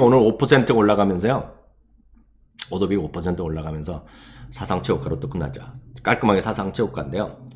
오늘 5% 올라가면서요. 오도비가 5% 올라가면서 사상체육가로 또 끝나죠. 깔끔하게 사상체육가인데요.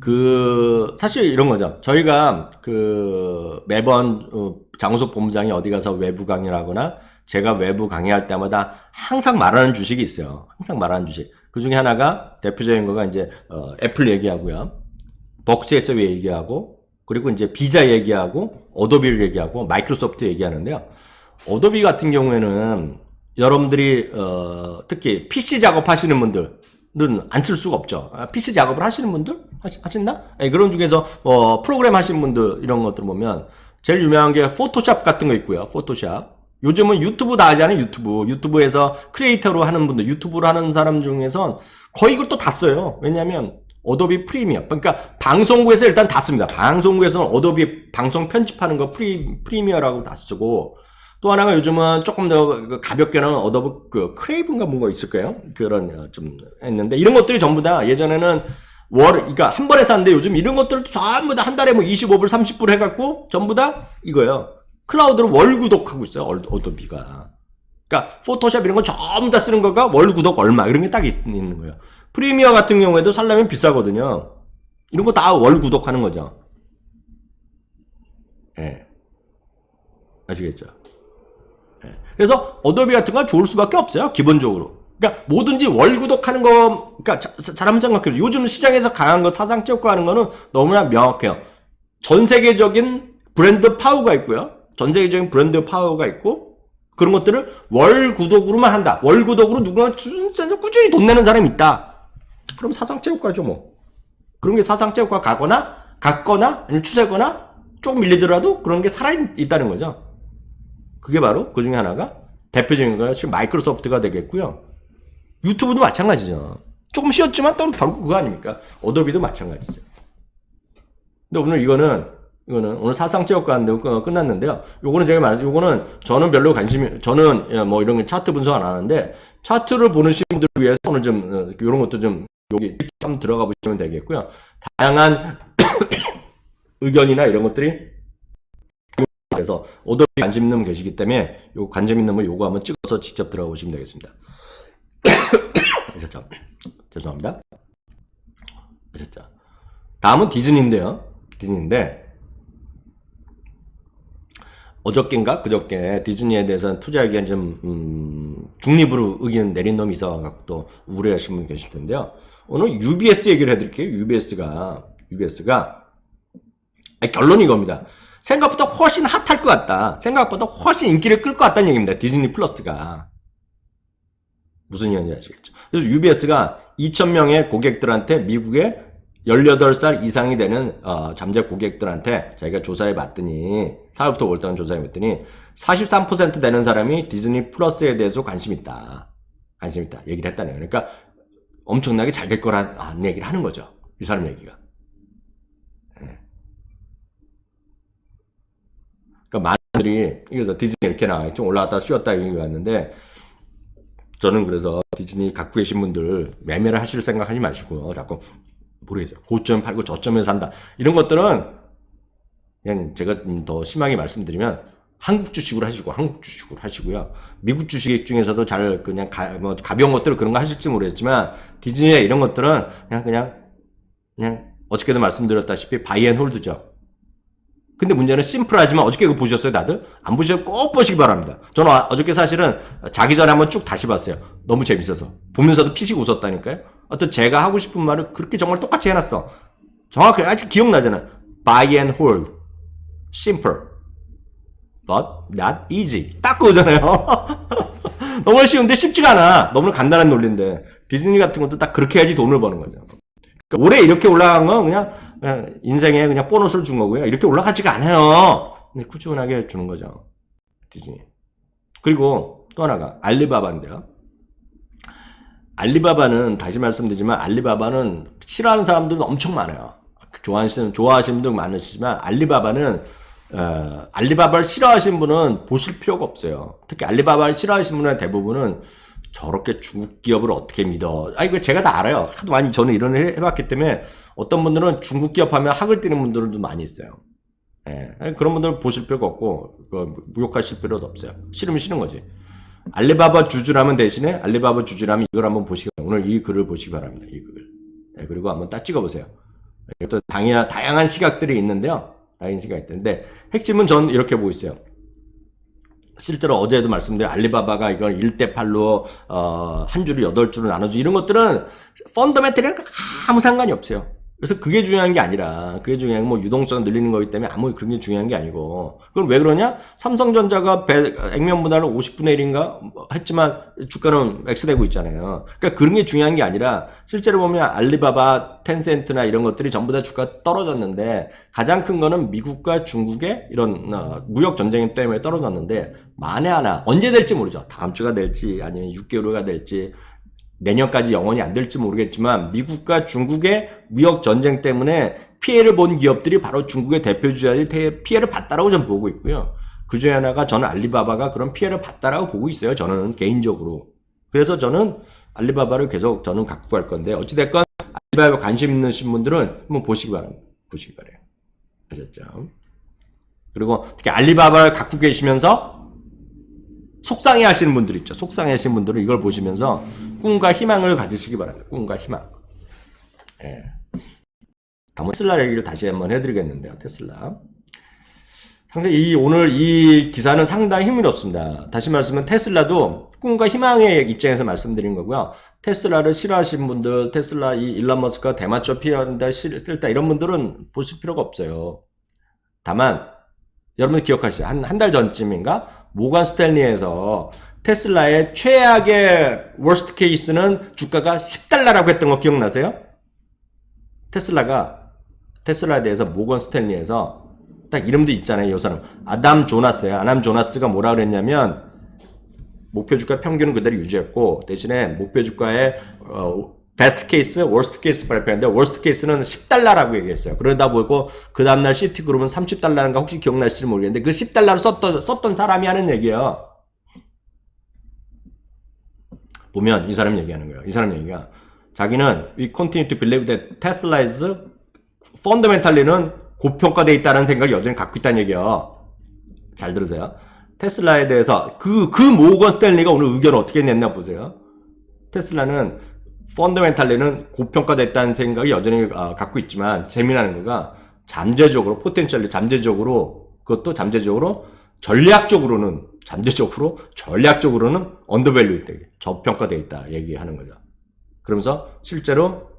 그 사실 이런 거죠. 저희가 그 매번 어, 장우석 본부장이 어디 가서 외부 강의를 하거나 제가 외부 강의할 때마다 항상 말하는 주식이 있어요. 항상 말하는 주식. 그 중에 하나가 대표적인 거가 이제 어, 애플 얘기하고요. 벅스에서 얘기하고 그리고 이제 비자 얘기하고 어도비를 얘기하고 마이크로소프트 얘기하는데요. 어도비 같은 경우에는 여러분들이 어, 특히 PC 작업하시는 분들 은 안 쓸 수가 없죠. 아, PC 작업을 하시는 분들 하시, 하신다? 예, 그런 중에서 어, 프로그램 하시는 분들 이런 것들 보면 제일 유명한 게 포토샵 같은 거 있고요. 포토샵. 요즘은 유튜브 다 하잖아요. 유튜브. 유튜브에서 크리에이터로 하는 분들, 유튜브로 하는 사람 중에선 거의 이걸 또 다 써요. 왜냐하면 어도비 프리미엄. 그러니까 방송국에서 일단 다 씁니다. 방송국에서는 어도비 방송 편집하는 거 프리 프리미어라고 다 쓰고 또 하나가 요즘은 조금 더 가볍게는 어도비 그 크레이브인가 뭔가 있을 거예요. 그런 어, 좀 했는데 이런 것들이 전부 다 예전에는 월 그러니까 한 번에 샀는데 요즘 이런 것들을 전부 다 한 달에 뭐 25불 30불 해갖고 전부 다 이거예요. 클라우드로 월 구독하고 있어요. 어- 어도비가. 그러니까 포토샵 이런 거 전부 다 쓰는 거가 월 구독 얼마 이런 게 딱 있는 거예요. 프리미어 같은 경우에도 살려면 비싸거든요. 이런 거 다 월 구독하는 거죠. 예. 아시겠죠? 예. 그래서 어도비 같은 건 좋을 수밖에 없어요. 기본적으로. 그러니까 뭐든지 월 구독하는 거, 그러니까 자- 자- 잘 한번 생각해요. 요즘 시장에서 강한 거 사상 체육과 하는 거는 너무나 명확해요. 전 세계적인 브랜드 파워가 있고요. 전 세계적인 브랜드 파워가 있고 그런 것들을 월 구독으로만 한다. 월 구독으로 누군가 꾸준히 돈 내는 사람이 있다. 그럼 사상체육과죠 뭐. 그런 게 사상체육과 가거나 갔거나 아니면 추세거나 조금 밀리더라도 그런 게 살아 있다는 거죠. 그게 바로 그 중에 하나가 대표적인 거 지금 마이크로소프트가 되겠고요. 유튜브도 마찬가지죠. 조금 쉬었지만 또 바로 그거 아닙니까? 어도비도 마찬가지죠. 근데 오늘 이거는 이거는 오늘 사상 체육관 끝- 끝났는데요. 요거는 제가 말, 요거는 저는 별로 관심이, 저는 예, 뭐 이런 게 차트 분석 안 하는데 차트를 보시는 분들 위해서 오늘 좀 어, 이런 것도 좀 여기 좀 들어가 보시면 되겠고요. 다양한 의견이나 이런 것들이 그래서 오더비 관심 있는 분 계시기 때문에 요 관심 있는 분 요거 한번 찍어서 직접 들어가 보시면 되겠습니다. 아셨죠? 죄송합니다. 아셨죠? 다음은 디즈니인데요. 디즈니인데 어저께인가 그저께 디즈니에 대해서 투자 의견 좀 음, 중립으로 의견 내린 놈이 있어갖고 또 우려하신 분 계실 텐데요. 오늘 UBS 얘기를 해드릴게요. UBS가 UBS가 결론이 이겁니다. 생각보다 훨씬 핫할 것 같다. 생각보다 훨씬 인기를 끌 것 같다는 얘기입니다. 디즈니 플러스가. 무슨 얘기인지 아시겠죠? 그래서 UBS가 2,000명의 고객들한테 미국의 18살 이상이 되는 어, 잠재 고객들한테 자기가 조사해 봤더니 사회부터 월당 조사해 봤더니 43% 되는 사람이 디즈니 플러스에 대해서 관심 있다. 관심 있다. 얘기를 했다는 거예요. 그러니까 엄청나게 잘 될 거라는 얘기를 하는 거죠. 이 사람 얘기가. 예. 그러니까 많은 분 들이 그래서 디즈니 이렇게 나와 좀 올라갔다 쉬었다 이런 게 왔는데 저는 그래서 디즈니 갖고 계신 분들 매매를 하실 생각하지 마시고요. 자꾸 모르겠어요. 고점 팔고 저점에서 산다. 이런 것들은 그냥 제가 좀더 심하게 말씀드리면 한국 주식으로 하시고 한국 주식으로 하시고요. 미국 주식 중에서도 잘 그냥 가, 뭐 가벼운 것들을 그런 거 하실지 모르겠지만 디즈니의 이런 것들은 그냥 그냥 그냥 어저께도 말씀드렸다시피 바이앤홀드죠. 근데 문제는 심플하지만 어저께 그거 보셨어요, 다들? 안 보시면 꼭 보시기 바랍니다. 저는 아- 어저께 사실은 자기 전에 한번 쭉 다시 봤어요. 너무 재밌어서. 보면서도 피식 웃었다니까요. 어떤 제가 하고 싶은 말을 그렇게 정말 똑같이 해놨어. 정확히 아직 기억나잖아요. Buy and hold. Simple. But not easy. 딱 그거잖아요. 너무 쉬운데 쉽지가 않아. 너무 간단한 논리인데. 디즈니 같은 것도 딱 그렇게 해야지 돈을 버는 거죠. 그러니까 올해 이렇게 올라간 건 그냥, 그냥 인생에 그냥 보너스를 준 거고요. 이렇게 올라가지가 않아요. 근데 꾸준하게 주는 거죠. 디즈니. 그리고 또 하나가 알리바바인데요. 알리바바는 다시 말씀드리지만 알리바바는 싫어하는 사람들은 엄청 많아요. 좋아하시는 좋아하시는 분들 많으시지만 알리바바는 어, 알리바바를 싫어하시는 분은 보실 필요가 없어요. 특히 알리바바를 싫어하시는 분의 대부분은 저렇게 중국 기업을 어떻게 믿어? 아, 이거 제가 다 알아요. 하도 많이 저는 이런 일 해봤기 때문에 어떤 분들은 중국 기업 하면 학을 띠는 분들도 많이 있어요. 예, 그런 분들 보실 필요가 없고 그 무욕하실 필요도 없어요. 싫으면 싫은 거지. 알리바바 주주라면 대신에 알리바바 주주라면 이걸 한번 보시기 바랍니다. 오늘 이 글을 보시기 바랍니다. 이 글. 예, 그리고 한번 딱 찍어보세요. 예, 또 당연, 다양한 시각들이 있는데요. 다양한 시각이 있는데 핵심은 전 이렇게 보고 있어요. 실제로 어제도 말씀드린 알리바바가 이걸 1대8로 어, 한 줄을 8줄로 나눠주 이런 것들은 펀더멘털이랑 아무 상관이 없어요. 그래서 그게 중요한 게 아니라 그게 중요한 게 뭐 유동성 늘리는 거기 때문에 아무 그런 게 중요한 게 아니고 그럼 왜 그러냐? 삼성전자가 배, 액면 분할을 50분의 1인가 했지만 주가는 X되고 있잖아요. 그러니까 그런 게 중요한 게 아니라 실제로 보면 알리바바, 텐센트나 이런 것들이 전부 다 주가 떨어졌는데 가장 큰 거는 미국과 중국의 이런 어, 무역 전쟁 때문에 떨어졌는데 만에 하나 언제 될지 모르죠. 다음 주가 될지 아니면 6개월가 될지 내년까지 영원히 안 될지 모르겠지만 미국과 중국의 무역 전쟁 때문에 피해를 본 기업들이 바로 중국의 대표 주자들이 피해를 봤다라고 저는 보고 있고요. 그 중에 하나가 저는 알리바바가 그런 피해를 봤다라고 보고 있어요. 저는 개인적으로. 그래서 저는 알리바바를 계속 저는 갖고 갈 건데 어찌됐건 알리바바 관심 있으신 분들은 한번 보시기 바랍니다. 보시기 바래요. 아셨죠? 그리고 특히 알리바바를 갖고 계시면서 속상해 하시는 분들 있죠. 속상해 하시는 분들은 이걸 보시면서 꿈과 희망을 가지시기 바랍니다. 꿈과 희망. 예. 다음 테슬라 얘기를 다시 한번 해드리겠는데요. 테슬라. 상당히 이 오늘 이 기사는 상당히 흥미롭습니다. 다시 말씀은 테슬라도 꿈과 희망의 입장에서 말씀드린 거고요. 테슬라를 싫어하시는 분들, 테슬라 이 일론 머스크가 대마초 피한다, 싫다 이런 분들은 보실 필요가 없어요. 다만 여러분 기억하시죠? 한 한 달 전쯤인가 모건 스탠리에서 테슬라의 최악의 워스트 케이스는 주가가 10달러라고 했던 거 기억나세요? 테슬라가 테슬라에 대해서 모건 스탠리에서 딱 이름도 있잖아요. 이 사람 아담 조나스예요. 아담 조나스가 뭐라 그랬냐면 목표 주가 평균은 그대로 유지했고 대신에 목표 주가의 어, 베스트 케이스, 워스트 케이스 발표했는데 워스트 케이스는 10달러라고 얘기했어요. 그러다 보고 그 다음날 시티그룹은 30달러인가 혹시 기억나실지 모르겠는데 그 10달러를 썼던, 썼던 사람이 하는 얘기예요. 보면 이 사람 얘기하는 거예요. 이 사람 얘기가 자기는 we continue to believe that Tesla is fundamentally는 고평가돼 있다는 생각을 여전히 갖고 있다는 얘기예요. 잘 들으세요. 테슬라에 대해서 그, 그 모건 스탠리가 오늘 의견을 어떻게 냈나 보세요. 테슬라는 펀더멘탈리는 고평가됐다는 생각이 여전히 아, 갖고 있지만 재미나는 거가 잠재적으로 포텐셜리 잠재적으로 그것도 잠재적으로 전략적으로는 잠재적으로 전략적으로는 언더밸류 있다. 저평가돼 있다 얘기하는 거죠. 그러면서 실제로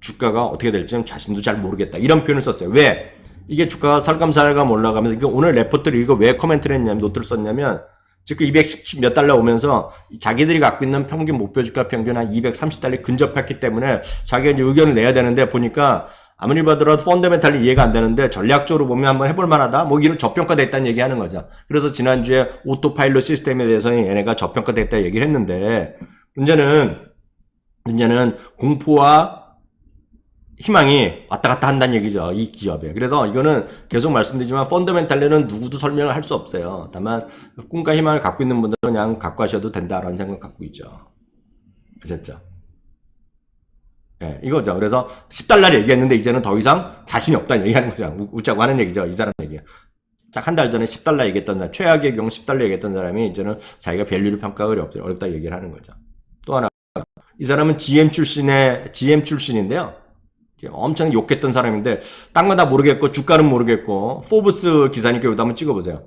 주가가 어떻게 될지는 자신도 잘 모르겠다. 이런 표현을 썼어요. 왜? 이게 주가가 살감살감 올라가면서 오늘 레포트를 이거 왜 코멘트를 했냐면 노트를 썼냐면 지금 210 몇 달러 오면서 자기들이 갖고 있는 평균 목표 주가 평균 한 230달러 근접했기 때문에 자기가 이제 의견을 내야 되는데 보니까 아무리 봐더라도 펀더멘탈리 이해가 안 되는데 전략적으로 보면 한번 해볼 만하다. 뭐 이런 저평가됐다는 얘기 하는 거죠. 그래서 지난주에 오토파일럿 시스템에 대해서는 얘네가 저평가됐다 얘기를 했는데 문제는 문제는 공포와 희망이 왔다 갔다 한다는 얘기죠. 이 기업에. 그래서 이거는 계속 말씀드리지만 펀더멘탈리는 누구도 설명을 할 수 없어요. 다만 꿈과 희망을 갖고 있는 분들은 그냥 갖고 하셔도 된다라는 생각 갖고 있죠. 아셨죠? 예, 이거죠. 그래서 10달러 얘기했는데 이제는 더 이상 자신이 없다는 얘기하는 거죠. 우, 웃자고 하는 얘기죠. 이 사람 얘기. 딱 한 달 전에 10달러 얘기했던 사람, 최악의 경우 10달러 얘기했던 사람이 이제는 자기가 밸류를 평가하기 어렵다, 어렵다 얘기를 하는 거죠. 또 하나, 이 사람은 GM 출신의, GM 출신인데요. 엄청 욕했던 사람인데 딴건다 모르겠고 주가는 모르겠고 포브스 기사니까 여기다 한번 찍어보세요.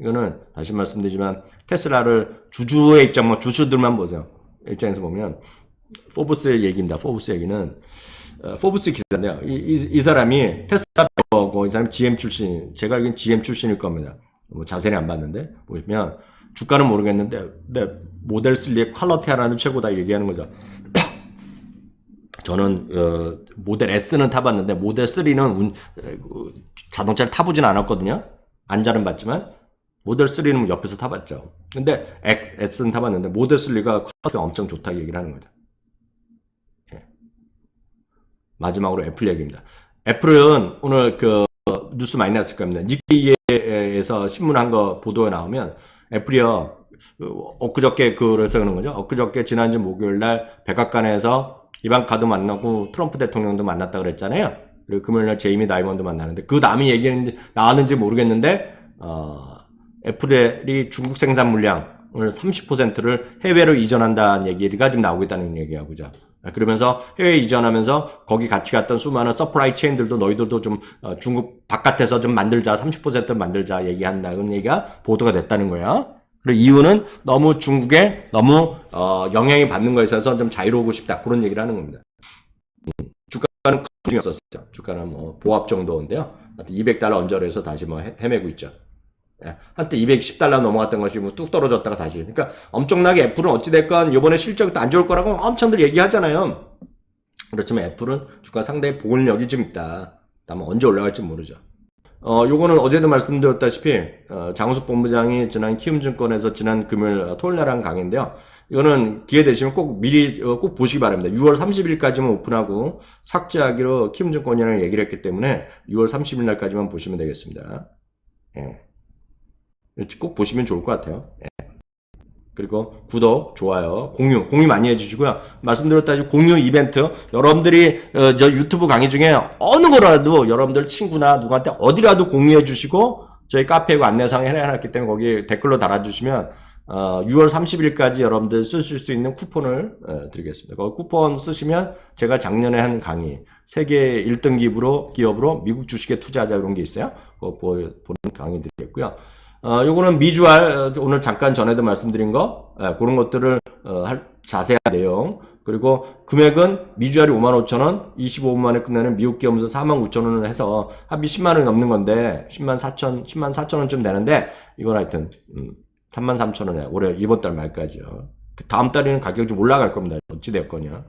이거는 다시 말씀드리지만 테슬라를 주주의 입장, 뭐 주주들만 보세요. 입장에서 보면 포브스의 얘기입니다. 포브스 얘기는 어, 포브스 기사인데요. 이, 이, 이 사람이 테슬라 고이 사람 GM 출신, 제가 알기엔 GM 출신일 겁니다. 뭐 자세히 안 봤는데 보시면 주가는 모르겠는데 네, 모델 3의 퀄러티 하나는 최고다 얘기하는 거죠. 저는 어, 모델 S는 타봤는데 모델 3는 운, 어, 자동차를 타보진 않았거든요. 안잘은 봤지만 모델 3는 옆에서 타봤죠. 근데 X, S는 타봤는데 모델 3가 퀄러티가 엄청 좋다 얘기를 하는 거죠. 예. 마지막으로 애플 얘기입니다. 애플은 오늘 그 뉴스 많이 났을 겁니다. 니키에서 신문 한 거 보도가 나오면 애플이요 그 엊그저께 그래서 그런 거죠. 엊그저께 지난주 목요일 날 백악관에서 이방카도 만나고 트럼프 대통령도 만났다 그랬잖아요. 그리고 금요일 날 제이미 다이먼드 만나는데 그 남이 얘기했는지 나왔는지 모르겠는데 어, 애플이 중국 생산 물량을 30%를 해외로 이전한다는 얘기가 지금 나오고 있다는 얘기하고자. 그러면서 해외 이전하면서 거기 같이 갔던 수많은 서프라이 체인들도 너희들도 좀 어, 중국 바깥에서 좀 만들자 30% 만들자 얘기한다는 얘기가 보도가 됐다는 거야. 그리고 이유는 너무 중국에 너무 어, 영향이 받는 거에 있어서 좀 자유로우고 싶다 그런 얘기를 하는 겁니다. 음, 주가는 중이 없었어요. 주가는 뭐 보합 정도인데요. 200달러 언저리에서 다시 뭐 헤- 헤매고 있죠. 예, 한때 210달러 넘어갔던 것이 뭐 뚝 떨어졌다가 다시. 그러니까 엄청나게 애플은 어찌됐건 이번에 실적도 안 좋을 거라고 엄청들 얘기하잖아요. 그렇지만 애플은 주가 상당히 보글력이 좀 있다. 다만 언제 올라갈지 모르죠. 어, 요거는 어제도 말씀드렸다시피, 어, 장우석 본부장이 지난 키움증권에서 지난 금요일, 어, 토요일 날 한 강의인데요. 이거는 기회 되시면 꼭 미리, 어, 꼭 보시기 바랍니다. 6월 30일까지만 오픈하고 삭제하기로 키움증권이랑 얘기를 했기 때문에 6월 30일 날까지만 보시면 되겠습니다. 예. 꼭 보시면 좋을 것 같아요. 예. 그리고 구독, 좋아요, 공유, 공유 많이 해주시고요. 말씀드렸다시피 공유 이벤트, 여러분들이 어, 저 유튜브 강의 중에 어느 거라도 여러분들 친구나 누구한테 어디라도 공유해 주시고 저희 카페고 안내상에 해놨기 때문에 거기 댓글로 달아주시면 어, 6월 30일까지 여러분들 쓰실 수 있는 쿠폰을 어, 드리겠습니다. 그 쿠폰 쓰시면 제가 작년에 한 강의 세계 1등 기업으로 기업으로 미국 주식에 투자하자 이런 게 있어요. 그거 보, 보는 강의 드리겠고요. 어, 요거는 미주알, 어, 오늘 잠깐 전에도 말씀드린 거, 예, 그런 것들을, 어, 할, 자세한 내용. 그리고 금액은 미주알이 55,000원, 25분만에 끝내는 미국 기업에서 49,000원을 해서 합이 10만원이 넘는 건데, 10만 4천, 10만 4천원쯤 되는데, 이건 하여튼, 음, 33,000원에 올해 이번 달 말까지요. 그 다음 달에는 가격이 좀 올라갈 겁니다. 어찌되었거냐.